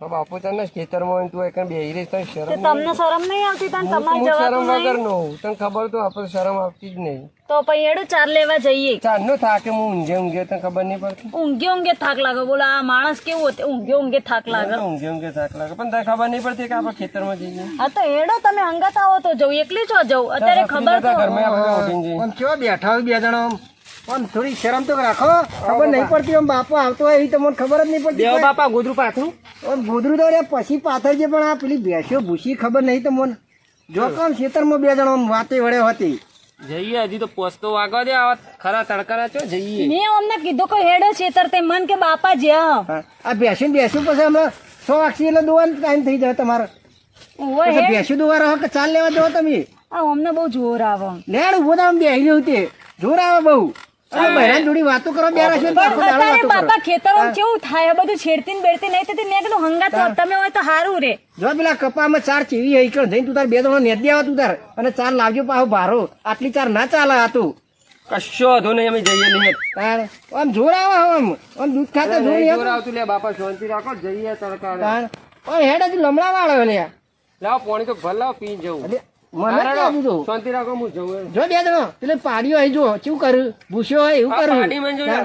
તો બાપુ તને ખેતરમાં તું એકણ બેહી રહીશ તને શરમ તમને શરમ નહીં આવતી? તને તમારે હું શરમ વગર નો તને ખબર તો આપણે શરમ આવતી જ નહીં. તો પછી એડું ચાર લેવા જઈએ. ચાંદનો થાકે હું ઊંઘે ઊંઘે તને ખબર નહીં પડતી? ઊંઘે ઊંઘે થાક લાગે. બોલો આ માણસ કેવું હતું? ઊંઘે ઊંઘે થાક લાગે. ઊંઘે ઊંઘે થાક લાગે. પણ તને ખબર નહીં પડતી કે આપણે ખેતરમાં જઈએ? હા તો એડો તમે અંગત આવો તો જવું એકલી છો જવું અત્યારે ખબર તો ઘરમાં આપણે ઉઠીને જઈએ. આમ કેવા બેઠા હોય બે જણા આમ? થોડી શરમ તો રાખો. ખબર નહીં પડતી આમ બાપો આવતો હોય એવી તમને ખબર જ નહીં પડતી દેવ બાપા ગોદરું પાથરું ગોદરું દોડે પછી પાથર છે પણ આ પેલી ભેંસો ભૂસી ખબર નહીં તો મને. જો કામ ખેતરમાં બે જણા આમ વાતે વડે હતી. જઈએ હજી તો પોસ્તો વાગવા દે આવા ખરા તડકાના છો જઈએ. મેં અમને કીધું કે હેડો છેતર તે મન કે બાપા જે આ ભેંસું બેસ્યું પછી હમણાં સો વાગશે એટલે દોવાનો ટાઈમ થઈ જાય તમારે. હે દોવા રહો કે ચાલ લેવા દો તમે? આ અમને બહુ જોર આવે. લેડ ઊભો તો આમ બેહી રહ્યું તે. જોર આવે બહુ. વાતો કરો બે રહેશો તો આખો દાડો અત્યારે વાતો કરો. બાપા ખેતરોમાં કેવું થાય? બધું છેડતી બેડતી નહીં થતી મેં કીધું હંગાત તમે હોય તો સારું રે. જો પેલા કપામાં ચાર ચીવી હઈ જઈને તું તાર બે જણો નેત દેવા તું તાર. અને ચાર લાવજો પાહો ભારો. આટલી ચાર ના ચાલે હતું કશો વધુ નહીં અમે જઈએ નહીં. તાર. આમ જોર આવે આમ. આમ દૂધ ખાતા જોર જોર આવતું લે બાપા શાંતિ રાખો જઈએ તડકા તાર. હેડ હજી લમડા વાળો લે. લાવ પાણી તો ભલા પી જવું મને. શાંતિ રાખો હું જવું જો બે જણો પેલે પાડ્યો અહીં જો શું કર્યું ભૂસ્યો હોય એવું આ પાડી માં જોઈએ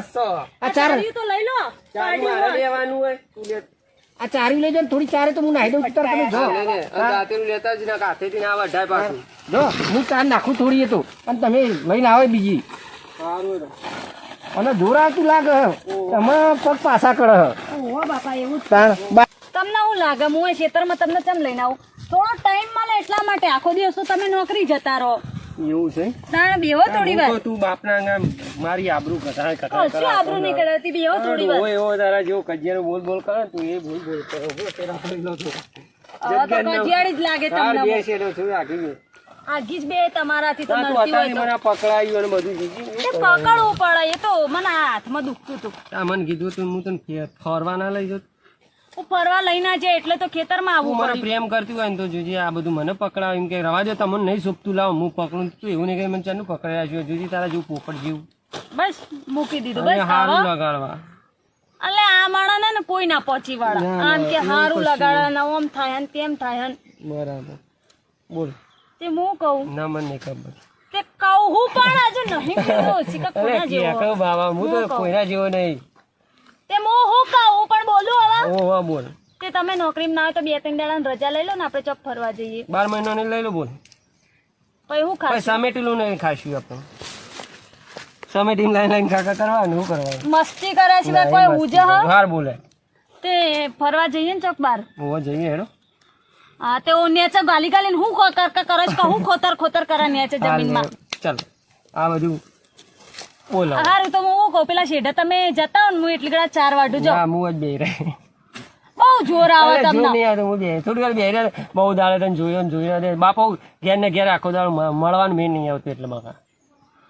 આ ચાર. તો લઈ લો. ચારી મારે લેવાનું હોય તું લે. આ ચારી લઈ જાય થોડી ચારે તો હું નાહી દઉં તમે જો લેતા જ ના હાથેથી ના વઢાય પાછું. જો હું ચાર નાખું થોડી એ તો. અને તમે લઈને આવે બીજી. સારું અને આવતું લાગે? તમે પગ પાછા કરે. બાપા એવું તમને હું લાગે હું એ ખેતરમાં તમને ચમ લઈને આવું? થોડો ટાઈમ મળે એટલા માટે. આખો દિવસ તો તમે નોકરી જતા રહો. એવું છે? તાણ બેવો થોડી વાર. તું બાપના આંગણે મારી આબરૂ કથા કથા શું આબરૂ નહીં કરાવતી બેહો થોડી વાર. એવો તારા જેવો કજિયાનો બોલ બોલ કરે ને તું એ બોલ બોલ કરે ઊભો તેરા તો. હવે તો કજિયાળી જ લાગે તમને બે શેરો છું આગી ગયો આગી જ બે તમારાથી તો નડતી હોય તો. મને પકડાયું અને બધું જીજી. એ પકડવું પડે એ તો મને હાથમાં દુખતું હતું. આ મને કીધું તું હું તને ફરવાના ફરવા ના લઈ જતો. હું ફરવા ના જાય એટલે તો ખેતરમાં તું આવવું મને પ્રેમ કરતી હોય ને તો જોજી આ બધું મને પકડાવ. એમ કે રવા દે તમને નહીં સોપતું લાવ. હું પકડું. તું એવું નહીં કે મને ચાનું પકડાયા છું જોજી તારા જેવું પોપટ જેવું. બસ મૂકી દીધું. બસ હારું લગાડવા. એટલે આ માણસ ને કોઈ ના પહોંચી વાળા. આમ કે હારું લગાડવા ને ઓમ થાય ને તેમ થાય ને. બરાબર. બોલ. તે હું કહું? ના મને ખબર. તે કહું પણ? હજુ નહીં કહું શીખા કે કોના જેવો? કહું બાબા હું તો કોઈના જેવો નહીં. તે હું હું કહું પણ બોલું હવે. ઓ વાહ બોલ. તે તમે નોકરીમાં ના હોય તો બે ત્રણ દાડા રજા લઈ લો ને આપણે ચોક ફરવા જઈએ. બાર મહિનાની લઈ લો બોલ. પછી હું ખાસ સમેટેલું નહીં ખાશું આપણે. સમેટીને લાઈન લાઈન ખાખા કરવાનું શું કરવાનું? મસ્તી કરે છે કોઈ ઉજે હ? હાર બોલે. તે ફરવા જઈએ ને ચોક બાર? ઓવા જઈએ હેડો. હા તે ઓ નેચે ગાલી ગાલીને હું ખોતર કરે છે કે હું ખોતર ખોતર કરે નેચે જમીનમાં? ચાલ. આ બધું બોલો હારું તો હું કહું? પેલા શેઢા તમે જતા હો હું એટલી ગડા ચાર વાટું જો હા હું જ બે રહે. બહુ જોર આવે તમને. નહીં આવતું હું બે થોડી વાર બે રહે બહુ દાડે તને જોયો ને જોયો ને બાપો ઘેર ને ઘેર આખો દાડો મળવાનું મેં નહીં આવતું એટલે બાપા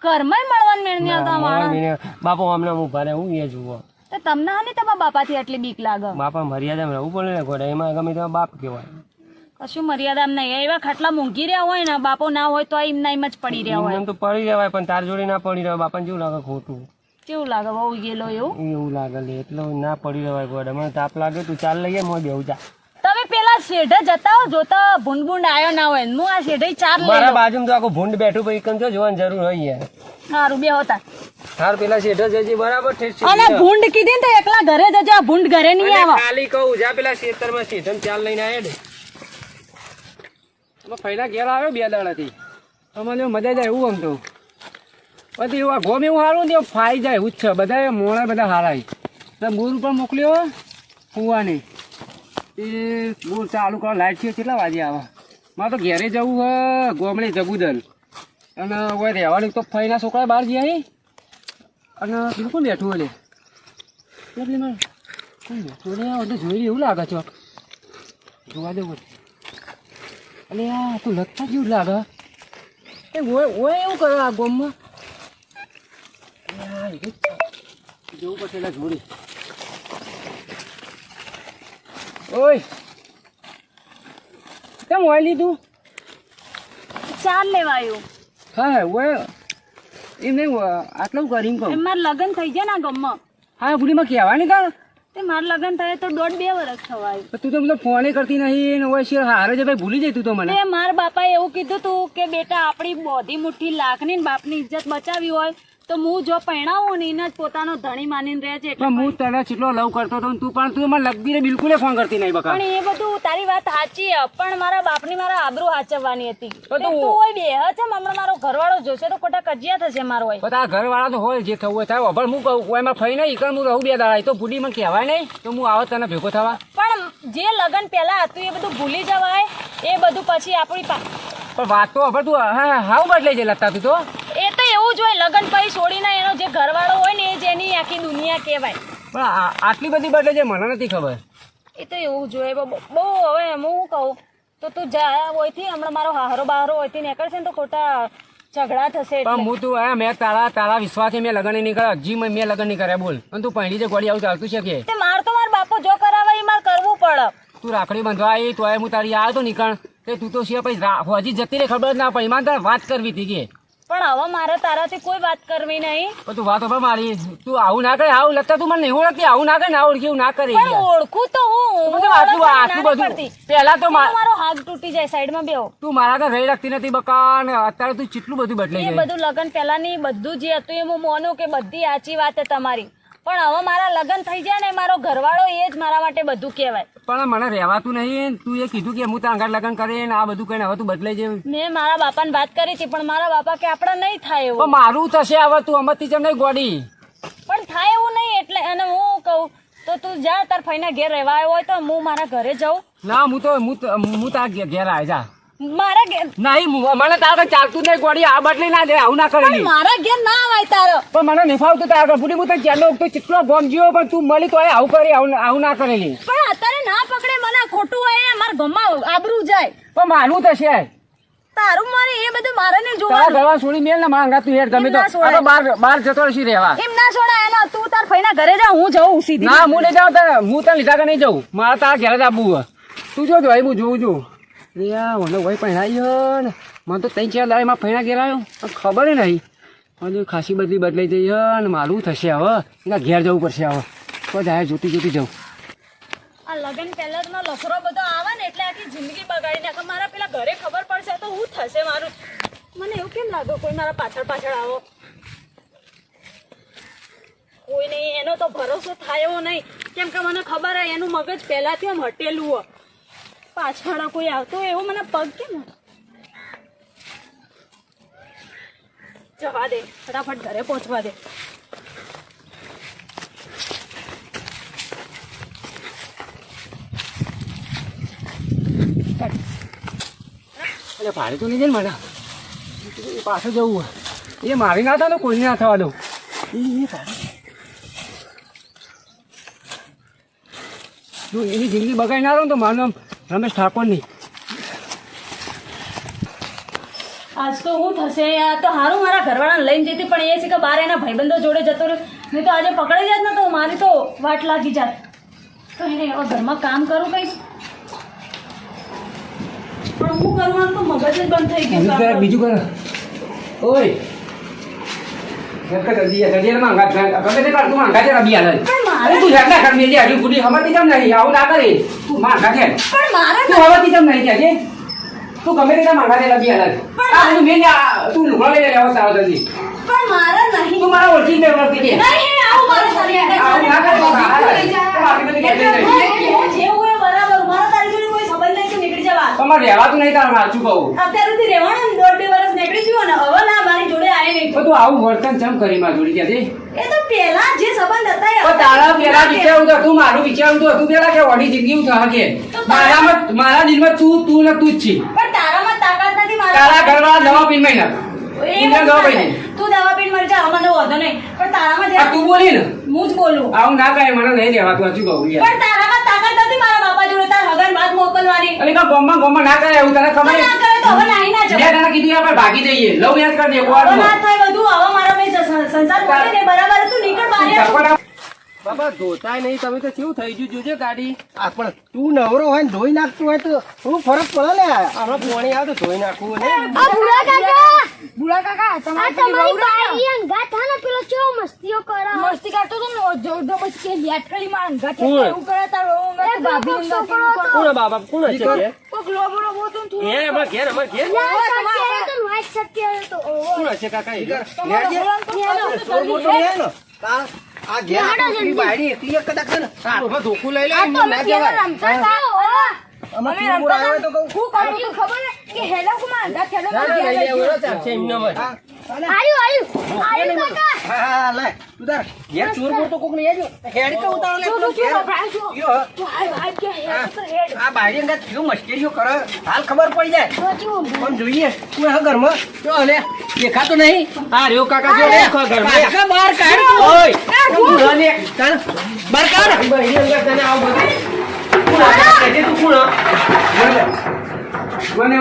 ઘરમાં મળવાનું મેળ નહીં આવતા મારા માણસ? બાપો હમણાં હું ભારે હું એ જુઓ. તમને હા ને તમારા બાપાથી આટલી બીક લાગે? બાપા મર્યાદામાં રહેવું પડે ને ઘોડા એમાં ગમે તેમાં બાપ કહેવાય. કશું મર્યાદા નહીં. એવા ખાટલા મૂંઘી રહ્યા હોય ને બાપો ના હોય તો એમ ના એમ જ પડી રહ્યા હોય. એમ તો પડી હોય પણ તાર જોડે ના પડી રહેવાય બાપાને જેવું લાગે ખોટું? કેવું લાગે? બહુ ગયેલો એવું? એવું લાગે લે એટલે ના પડી રહ્યા ગોડા. મને તાપ લાગે તું ચાલ લઈએ મોં બેવું જા. તમે પેલા શેઢે જતા હો જોતા ભૂંડ ભૂંડ આવ્યો ના હોય. હું આ શેઢે ચાર લઈ મારા બાજુમાં તો આખું ભૂંડ બેઠું પછી કેમ છો? જોવાની જરૂર હોય યાર. સારું બે હોતા હાર પેલા શેઠો જજે બરાબર ઠીક છે. અને ભૂંડ કીધી ને તો એકલા ઘરે જજે આ ભૂંડ ઘરે નહીં આવે. ખાલી કહું જા પેલા ખેતરમાં શેઠને ચાલ લઈને આયા ને ફૈના ઘેર આવ્યો બે દાડાથી. અમારે મજા જાય એવું આમ તો. પછી એવું ગોમ એવું સારું ને ફાઈ જાય એવું છે. બધા મોણા બધા હારાય. તો બોર પણ મોકલ્યો કુવાની. એ બોર ચાલુ કરો લાઈટ છે, કેટલા વાગે આવે? મારે તો ઘેરે જવું હે, ગોમડે જગુદન અને હવે રહેવાનું તો ફઈના છોકરા બહાર ગયા અને બિલકુલ બેઠું એટલે એટલે મારે બેઠું એટલે જોઈ એવું લાગે છે. જોવા દેવું અલે આ તું લખતા જેવું લાગે. એ ઓય ઓય એવું કરે આ ગોમમાં? જોવું પડશે એટલે જોડી. ઓય. કેમ ઓય લીધું? ચાર લેવા આવ્યું હા ઓય. એ નહીં આટલું કરીને કહું. એમ મારે લગ્ન થઈ જાય ને ગમમાં. ગામમાં હા બુઢીમાં કહેવાની કાં તે મારા લગ્ન થાય તો દોઢ બે વર્ષ થવાય. તું તો મને ફોને કરતી નહીં હોય શેર હારે જ ભાઈ ભૂલી જઈ તું તો મને. તે મારા બાપાએ એવું કીધું તું કે બેટા આપણી બોધી મુઠ્ઠી લાખની ને બાપની ઇજ્જત બચાવી હોય તો હું જો પરણાવું ને એને જ પોતાનો ધણી માનીને રહે છે પણ હું તને કેટલો લવ કરતો હતો તું પણ તું મને લગભગ બિલકુલ ફોન કરતી નહીં બકા. પણ એ બધું તારી વાત સાચી છે પણ મારા બાપની મારા આબરૂ હાચવવાની હતી. તો હોય બે છે હમણાં મારો ઘરવાળો જોશે તો ખોટા કજિયા થશે મારો હોય. તો આ વાળા તો હોય જે થવું હોય થાય. અભર હું કહું કોઈ એમાં ફઈ નહીં ઈકણ હું રહું બે દાડા. તો ભૂલી મને કહેવાય નહીં તો હું આવત તને ભેગો થવા. પણ જે લગન પહેલા હતું એ બધું ભૂલી જવાય એ બધું પછી આપણી પણ વાત તો અભર તું હા હાવ બદલાઈ જે લગતા તું તો. લગન પછી છોડીને એનો જે ઘરવાળો હોય ને એ જ એની આખી દુનિયા કહેવાય. પણ આટલી બધી બદલાઈ છે મને નથી ખબર. એ તો એવું જોઈએ બહુ હવે હું કહું તો તું જા હોયથી હમણાં મારો હારો બહારો હોયથી નીકળશે ને તો ખોટા ઝઘડા થશે પણ હું તું આ મેં તારા તારા વિશ્વાસે મેં લગન નહીં કર્યા હજી મેં લગ્ન નહીં કર્યા બોલ. અને તું પહેલી જે ગોળી આવું ચાલતું છે કે? તે માર તો માર બાપો જો કરાવે એ માર કરવું પડે. તું રાખડી બાંધવા આવી તો હું તારી આવ્યો તો નીકળ. તે તું તો છે પછી હજી જતી રે ખબર ના પડી. મારે વાત કરવી હતી કે? પણ હવે મારે તારાથી કોઈ વાત કરવી નહીં. પણ તું વાત હવે મારી. તું આવું ના કરે આવું લગતા તું મને નહીં ઓળખતી. આવું ના કરે ના ઓળખી એવું ના કરે ઓળખું તો હું. આટલું બધું. પેલા તો મારો હાથ તૂટી જાય સાઈડમાં બેહો. તું મારા તો રહી રાખતી નથી બકા ને અત્યારે તું કેટલું બધું બદલાઈ બધું લગન પહેલાની બધું જે હતું એ હું માનું કે બધી આચી વાત છે તમારી. પણ હવે મારા લગ્ન થઈ જાય ને મારો ઘરવાળો એ જ મારા માટે બધું કહેવાય. પણ મને રહેવાતું નહીં તું એ કીધું કે હું તારા આગળ લગ્ન કરીને આ બધું કહીને હવે તું બદલાઈ જાય મેં મારા બાપાને વાત કરી હતી પણ મારા બાપા કે આપણે નહીં થાય એવું. મારું થશે હવે તું અમતથી જ નહીં ગોડી. પણ થાય એવું નહીં એટલે અને હું કહું તો તું જા તાર ફઈના ઘેર રહેવા આવ્યો હોય તો હું મારા ઘરે જાઉં. ના હું તો હું તો- હું તારા ઘેર આવી જા. મારા ઘેર નહીં મને તારે ચાલતું નહીં ગોળી આ બાટલી ના દે આવું ના કરે મારા ઘેર ના આવે તારો. પણ મને નિફાવતું ફાવતું તારા ઘર. પૂરી હું તો ચાલો તો કેટલો ગોમ જ્યો પણ તું મળી તો આવું કરી આવું ના કરેલી. પણ અત્યારે ના પકડે મને ખોટું હોય મારા ગમમાં આબરૂ જાય. પણ માનવું થશે તારું મારે એ બધું મારે નહીં તારા ગવા છોડી મેલ ને માંગા તું હેડ એમ તો. આ બાર બાર જતો રહેશી રહેવા. એમ ના છોડા એનો તું તાર ફઈના ઘરે જા હું જાઉં સીધી. ના હું નહીં જાઉં હું તને લીધા કે નહીં જાઉં. મારા તારા ઘેર જ આવવું તું જો ભાઈ હું જોઉં છું. રિયા મને ભાઈ પહેણાયો ને. મને તો ત્રણ ચાર દાડે માં પહેણા આવ્યો પણ ખબર નહીં. મને ખાસી બધી બદલાઈ જઈ ને મારું થશે હવે. એના ઘેર જવું પડશે હવે. તો જાય જોતી જોતી જવું આ લગન પહેલા નો લફરો બધો આવે ને એટલે આખી જિંદગી બગાડી નાખે. મારા પેલા ઘરે ખબર પડશે તો હું થશે મારું? મને એવું કેમ લાગે કોઈ મારા પાછળ પાછળ આવો? કોઈ નહીં, એનો તો ભરોસો થાય એવો નહીં. કેમ કે મને ખબર હોય એનું મગજ પહેલાંથી આમ હટેલું હોય પાછળ કોઈ આવતો એવો મને પગ કેમ જવા દે, ફટાફટ ઘરે પહોંચવા દે. એટલે ભાડે તો નહીં જાય ને મને પાછું જવું હોય. એ મારી ના થાય કોઈ ના થવા દઉં. જો એની જિંદગી બગાડી ના રહો તો મારું નામ રમેશ ઠાકોરની આજ તો હું થશે યાર તો હારું મારા ઘરવાળાને લઈને જતી પણ એ છે કે બાર એના ભાઈબંધો જોડે જતો રહ્યો નહીં તો આજે પકડાઈ જાત ને તો મારી તો વાટ લાગી જાત તો એને હવે ઘરમાં કામ કરું કઈ પણ હું કરવાનું તો મગજ જ બંધ થઈ ગયું બીજું કર ઓય માંગા ગમે તે કર છે મારે તું હેડ ના મેલી હજુ ગુડી હમતી કેમ નહીં આવું ના કરી. તું માંગા છે પણ મારે તું હમતી નહીં છે તું ગમે તે માંગા છે રબી આલે. આ હું મેલી તું લુગડો લઈને લેવો તારો જલ્દી પણ મારે નહીં. તું મારા ઓળખી મેં ઓળખી દે નહીં આવું મારે તારી આવું ના કર તમારે રહેવાતું નહીં તારા સાચું કહું. અત્યાર સુધી રહેવાનું દોઢ બે વર્ષ નીકળી ગયું ને હવે ના મારી આવે તો તું આવું વર્તન ચમ કરી માં જોડી ત્યાંથી એ તો પેલા જે સંબંધ હતા એ તારા પેલા વિચારું તો તું મારું વિચારું તો તું પેલા કે ઓડી જિંદગી હું થા કે? મારામાં મારા દિલમાં તું તું ને તું જ છે. પણ તારામાં તાકાત નથી તારા ઘરવાળા નવા પીને મહિના તું દવા. પીને તું દવા પીને મરી જા મને વાંધો નહીં. પણ તારામાં આ તું બોલી ને. હું જ બોલું. આવું ના કાય મને નહીં રહેવાતું હજુ કહું પણ તારામાં તાકાત નથી મારા બાપા જોડે. તાર હગન વાત મોકલવાની. અરે કા ગોમમાં ગોમમાં ના કરે એવું તને ખબર ના કરે તો હવે નાહી ના મેં તને કીધું આપણે ભાગી જઈએ. લવ યાદ કરી દે હવે ના. થાય બધું હવે મારા ભાઈ સંસાર મોકલે ને બરાબર તું નીકળ બહાર બાબા નહીં તમે તો કેવું થઈ ગયું જોજે ગાડી આ પણ તું નવરો હોય ને ધોઈ નાખતું હોય તો શું ફરક પડે ને આપણે પોણી આવે તો ધોઈ નાખવું ને આ કાકા બુડા કાકા તમારી તમારી બાઈ અંગા થા ને પેલો ચેવો મસ્તીઓ કરે મસ્તી કરતો તો ને જોરદાર કરી? એવું કરે તારો. કોણ બાબા કોણ હશે કોક લોબો લોબો તો તું એ અમાર ઘેર અમાર ઘેર કોણ એ લે આ ઘેર આપણી બાયડી એકલી એક કદાચ છે ને હાથમાં ધોકું લઈ લે આ એમ તો અમે ના પેલા જવાય. રમતા તો કહું. શું કરું તું ખબર? કે હેલો કુમાર એમને હાલ હાલ. કે હેલો તો હેડ. આ બાયડી અંગા કેવું મશ્કરીઓ કરે? હાલ ખબર પડી જાય. પણ જોઈએ તું હા ઘરમાં? જો લે. દેખાતો નહીં? આ રહ્યો કાકા જો ઘરમાં. બહાર કાઢ. ઓય. બહાર કાઢ. બહેરી અંગત તને આવું બધું. તું કોણ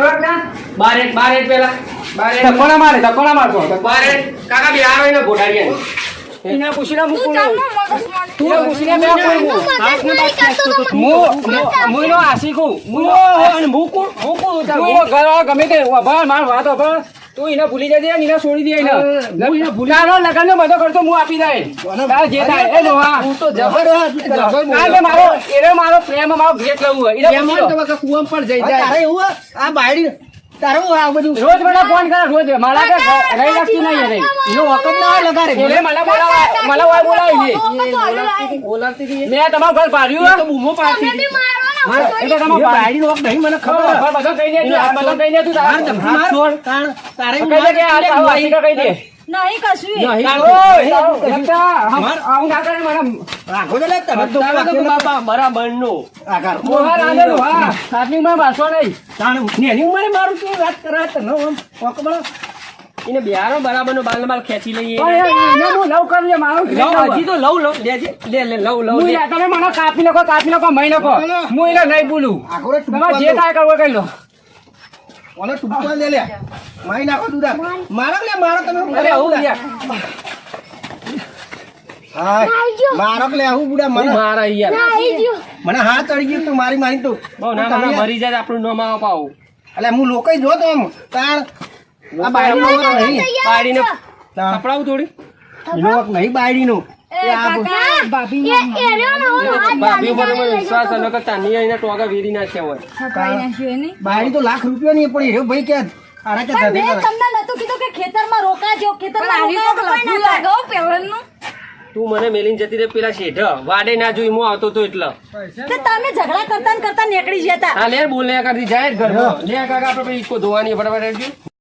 બાર એક, બાર એક પેલા. ધકોડા મારે ધકોડા મારતો બાર કાકા ને. એને પૂછીને મૂકું. ને. તું પૂછીને કરતો તો હું હું આશિકું હું અને? હું ઘર ગમે તે માર વાત વભાર તું એને ભૂલી જજે ને એને છોડી દે એને હું એને ભૂલી તારો લગનનો બધો ખર્ચો હું આપી દઈ તારે જે થાય એ હા, તું જબર બોલે. કારણ કે મારો એને મારો પ્રેમ મારો ભેટ લેવું હોય એને કૂવામાં પણ જઈ જાય. તારે એવું આ બાયડી તારે આ બધું રોજ મને ફોન કરે રોજ મારા કે રહી લાગતી નહીં રહી. એનો વખત ના હોય લગાડે. એટલે મને બોલાવા મને વાય બોલાવી. છે બોલાવતી હતી. મેં તમારું ઘર ભાડ્યું તો બૂમો પાડતી હતી. મારો ને હા, એટલે તમારું એ ભાડ્યું બાયડીનો વખત નહીં મને ખબર. ખબર બધો કહી દે બધો કહી દે તું તારા છોડ. તાણ- તારે કહી દે કે આ ના તારું આશિકા કહી દે. નહીં કશું. નહીં. આવું ના રાખો તો તાણ નેની ઉંમરે મારું વાત કરે? તને એને બિહારો બરાબરનો બાલ બાલ ખેંચી લઈએ. એને હું લવ કરી મારું લવ હજી તો લવ લવ લેજે લે લે લવ તમે મને કાપી નાખો કાપી નાખો મહી નાખો. હું એને નહીં બોલું તમારે જે થાય કાંઈ કરવું કરી લો. ઓલે ટૂંપા લે લે. મારી નાખો તું મારો લે, મારો તમે અરે હું લે. હાય. મારો કે લે, હું બુડા મને મારા યાર ના. મને હાથ ચડી ગયું તું મારી મારી તું બહુ ના ના મરી જાય આપણું નામ આવો પાવું એટલે હું લોકો જો તો આમ તાણ આ નહીં તાણ. કપડાવું થોડી એનો નહીં બાયડી ને, બાયડી તો લાખ રૂપિયા ની પણ હીરો ભાઈ કે આરા કે પણ કરે. તમને નતું કીધું કે ખેતરમાં રોકાજો ખેતરમાં રોકાજો તો કોઈ ના લાગો પહેરવાનું તું મને મેલીન જતી રે પેલા શેઠ વાડે ના જોઈ હું આવતો તો એટલે. કે તમે ઝઘડા કરતા કરતા નીકળી જતા હા લે બોલ કરતી જાય ઘર લે. કાકા આપણે ઈકો ધોવાની ફટાફટ